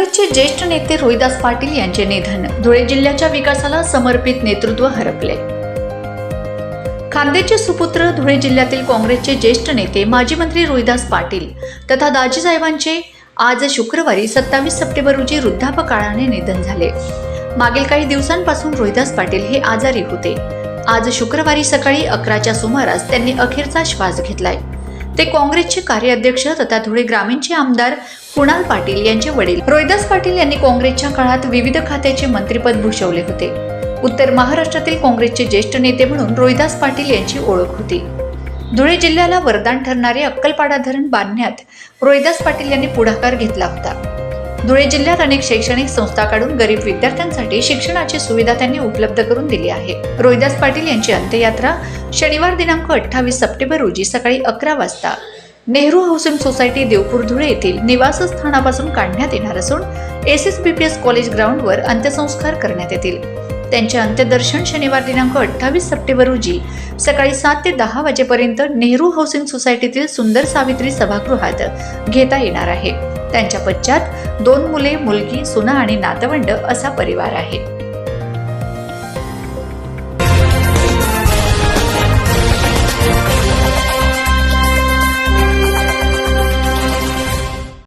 काँग्रेसचे ज्येष्ठ नेते रोहिदास पाटील यांचे निधन. धुळे जिल्ह्याच्या विकासाला समर्पित नेतृत्व हरपले. खांदेचे सुपुत्र धुळे जिल्ह्यातील काँग्रेसचे ज्येष्ठ नेते माजी मंत्री रोहिदास पाटील तथा दाजीसाहेबांचे आज शुक्रवारी सत्तावीस सप्टेंबर रोजी वृद्धापकाळाने निधन झाले. मागील काही दिवसांपासून रोहिदास पाटील हे आजारी होते. आज शुक्रवारी सकाळी अकराच्या सुमारास त्यांनी अखेरचा श्वास घेतलाय. ते काँग्रेसचे कार्याध्यक्ष तथा धुळे ग्रामीणचे आमदार कुणाल पाटील यांचे वडील. रोहिदास पाटील यांनी काँग्रेसच्या काळात विविध खात्याचे मंत्रीपद भूषवले होते. उत्तर महाराष्ट्रातील काँग्रेसचे ज्येष्ठ नेते म्हणून रोहिदास पाटील यांची ओळख होती. धुळे जिल्ह्याला वरदान ठरणारे अक्कलपाडा धरण बांधण्यात रोहिदास पाटील यांनी पुढाकार घेतला होता. धुळे जिल्ह्यात अनेक शैक्षणिक संस्था काढून गरीब विद्यार्थ्यांसाठी शिक्षणाची सुविधा त्यांनी उपलब्ध करून दिली आहे. रोहिदास पाटील यांची अंत्ययात्रा शनिवार दिनांक अठ्ठावीस सप्टेंबर रोजी सकाळी अकरा वाजता नेहरू हाऊसिंग सोसायटी देवपूर धुळे येथील निवासस्थानापासून काढण्यात येणार असून S S B P S college ग्राउंडवर अंत्यसंस्कार करण्यात येतील. त्यांचे अंत्यदर्शन शनिवार दिनांक अठ्ठावीस सप्टेंबर रोजी सकाळी सात ते दहा वाजेपर्यंत नेहरू हाऊसिंग सोसायटीतील सुंदर सावित्री सभागृहात घेता येणार आहे. त्यांच्या पश्चात दोन मुले मुलगी सुना आणि नातवंड असा परिवार आहे.